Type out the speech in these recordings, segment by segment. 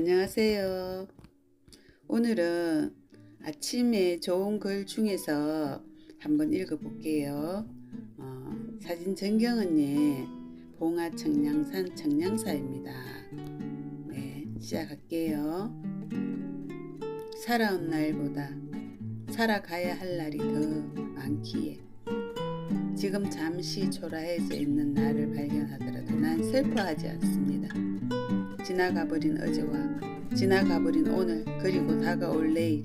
안녕하세요. 오늘은 아침에 좋은 글 중에서 한번 읽어볼게요. 어, 사진 전경은의 봉화 청량산 청량사입니다. 네, 시작할게요. 살아온 날보다 살아가야 할 날이 더 많기에 지금 잠시 초라해져 있는 나를 발견하더라도 난 슬퍼하지 않습니다. 지나가버린 어제와 지나가버린 오늘 그리고 다가올 내일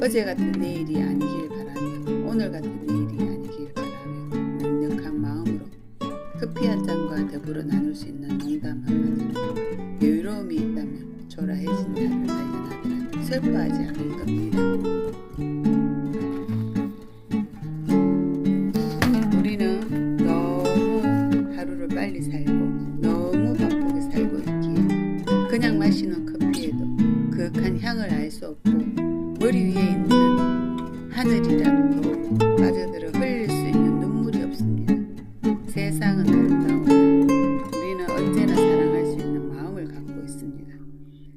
어제 같은 내일이 아니길 바라며 오늘 같은 내일이 아니길 바라며 넉넉한 마음으로 커피 한 잔과 더불어 나눌 수 있는 농담 한마디 여유로움이 있다면 초라해진 나를 발견하더라도 슬퍼하지 않을 겁니다. 우리는 너무 하루를 빨리 살고 그냥 마시는 커피에도 그윽한 향을 알 수 없고 머리 위에 있는 하늘이라도 빠져들어 흘릴 수 있는 눈물이 없습니다. 세상은 아름다워요. 우리는 언제나 사랑할 수 있는 마음을 갖고 있습니다.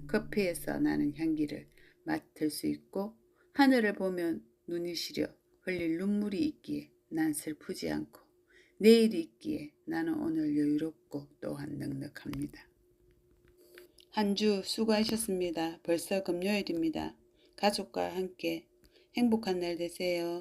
커피에서 나는 향기를 맡을 수 있고 하늘을 보면 눈이 시려 흘릴 눈물이 있기에 난 슬프지 않고 내일이 있기에 나는 오늘 여유롭고 또한 넉넉합니다. 한 주 수고하셨습니다. 벌써 금요일입니다. 가족과 함께 행복한 날 되세요.